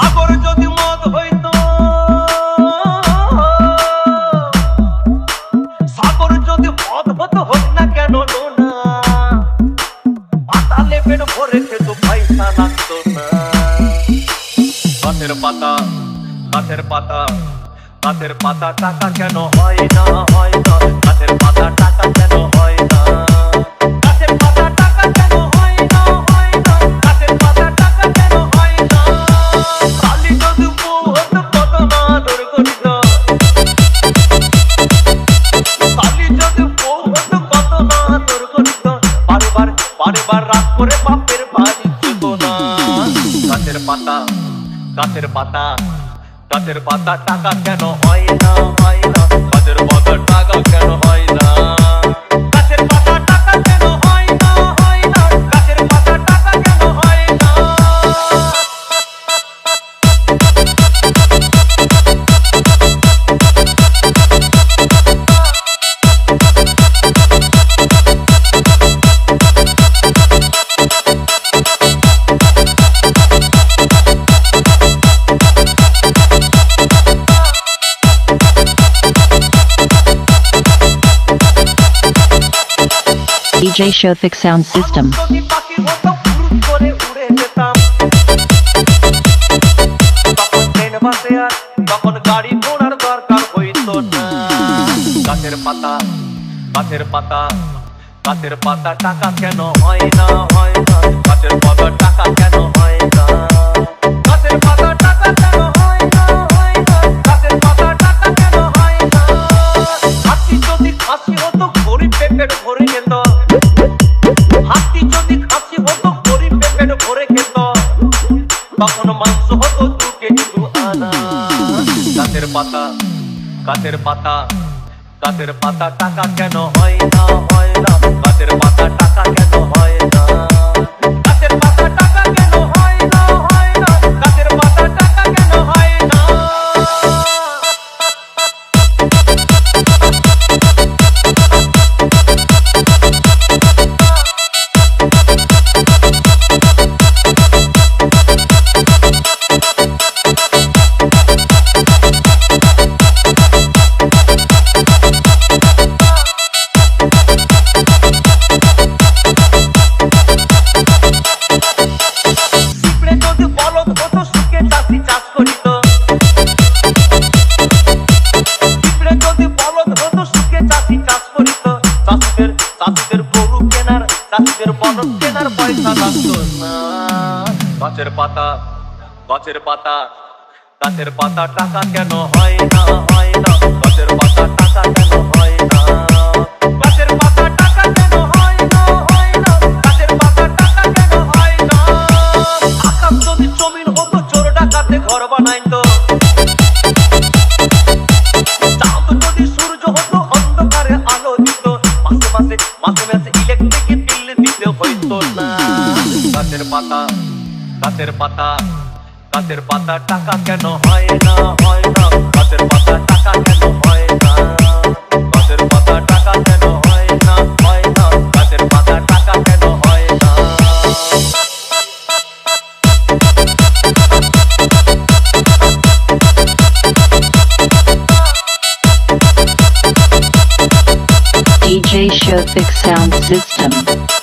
সাগর যদি মদ হইত। সাগর যদি মদ হতো হোক না কেন না পাতালে পেট ভরে খেত, পয়সা লাগতো না। গাছের পাতা গাছের পাতা গাছের পাতা টাকা কেন হয় না হয় না? গাছের পাতা টাকা কেন হয় বারবার রাগ করে বাপের বাড়ি যেত না। গাছের পাতা গাছের পাতা গাছের পাতা টাকা কেন হয় না হয় না। গাছের পাতা টাকা কেন হয় না? ঘোড়ার দরকার হইতো না গাছের পাতা গাছের পাতা গাছের পাতা, টাকা কেন হয় না হয়? তখন মাংস হতো তোকে গাছের পাতা গাছের পাতা গাছের পাতা টাকা কেন হয় না হয় না। গাছের পাতা টাকা কেন হয় না? চাষি চাষ করিত। চাষিদের চাষিদের গরু কেনার চাষিদের বলদ কেনার পয়সা লাগতো গাছের পাতা গাছের পাতা গাছের পাতা টাকা কেন হয় না হয় না। গাছের পাতা টাকা কেন মাসে মাসে মাসে মাসে ইলেকট্রিকের বিল দিতে হইতো না। গাছের পাতা গাছের পাতা গাছের পাতা টাকা কেন হয় না হয় না। গাছের পাতা টাকা কেন হয় না? Asia Big Sound System.